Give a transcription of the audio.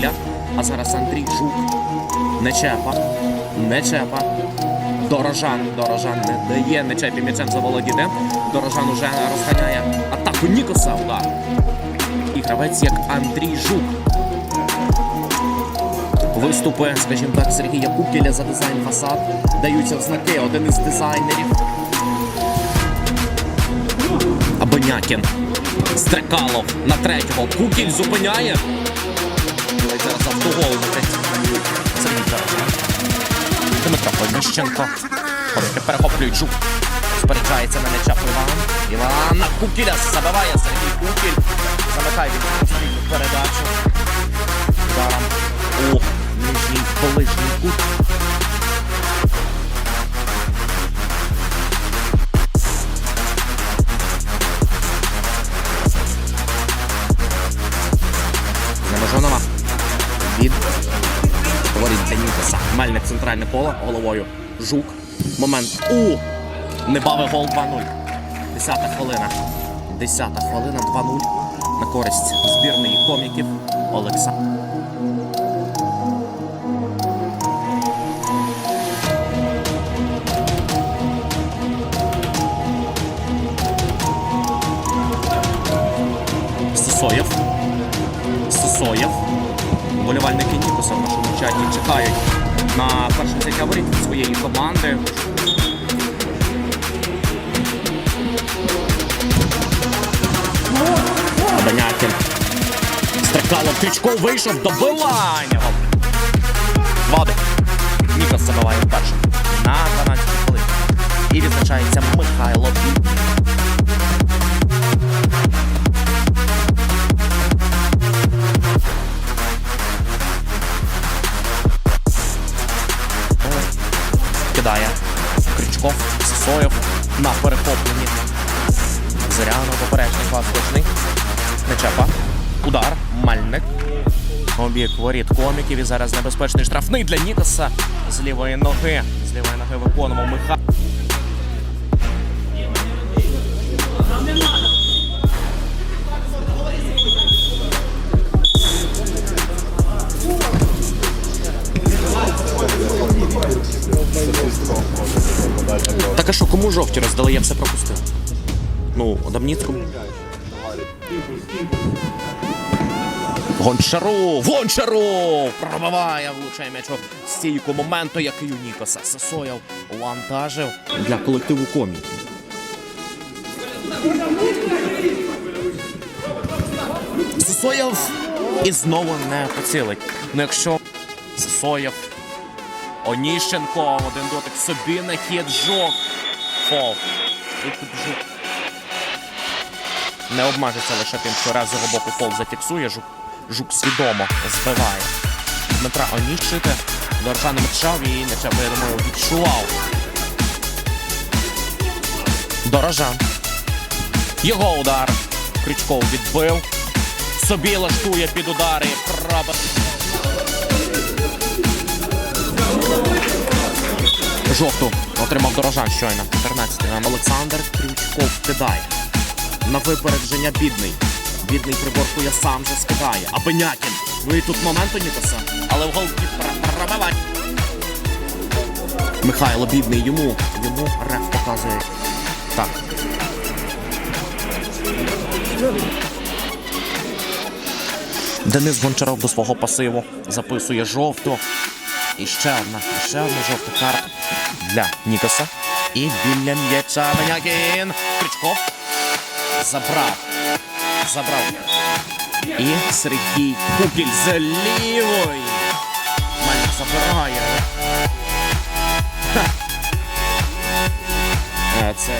назад. А зараз Андрій Жук. Нечепа. Нечепа. Дорожан. Дорожан не дає Нечепі м'ячем заволодіти. Дорожан уже розганяє атаку Нікоса. Удар. І гравець як Андрій Жук. Виступи, скажімо так, Сергія Кукіля за дизайн фасад. Даються в знаки один із дизайнерів. Абонякін. Стрекалов на третього. Кукіль зупиняє. Понищенко. Порохи перехоплюють жук. Спереджається на м'яча Іван. Іван Кукіля забиває Сергій Кукіль. Замикає від передачу. Ударом у нижній ближній кут. Від. Мельник центральне поле головою. Жук. Момент. У! Не бавив гол 2-0. Десята хвилина. Десята хвилина 2-0 на користь збірної коміків Олекса. Сосоєв. Сосоєв. Болівальники Нікоса в нашому чаті чекають на перше взяття воріт своєї команди. Банякін. Стрикало Крючков вийшов до билання. Сосоєв на перехопленні. Зоряно поперечний клас точний. Нечепа. Удар. Мальник. Обік воріт коміків. І зараз небезпечний штрафний для Нікаса. З лівої ноги. З лівої ноги виконував Миха. Так а що, кому жовті роздали, я все пропустив. Ну, Адамніцькому. Гончару! Гончару! Пробиває, влучає м'яч стійку моменту, який у Нікоса. Сосоєв вантажив для колективу комі. Сосоєв і знову не поцілить. Ну якщо Сосоєв Оніщенко, один дотик собі на хід жок. Фол. Не обмежиться лише тим, що раз його боку фол зафіксує. Жук, жук свідомо збиває. Дмитра Оніщити. Доржан мчав і м'яча, я думаю, відчував. Дорожан. Його удар. Крючков відбив. Собі лаштує під удари. Праба. Жовту отримав дорожан щойно. 14-й нам Олександр Крючков кидає. На випередження бідний. Бідний приборкує сам же скидає. А Бенякін. Ну і тут момент у Нікоса. Але в голкіпера пробивання. Михайло бідний йому. Йому реф показує. Так. Денис Гончаров до свого пасиву записує жовту. І ще одна, і ще одна жовта карта для Нікоса. І біля м'яча Бенякін. Крючков забрав. Забрав. І Сергій Кукіль з лівої. Мальник забирає. Ха. Е, Це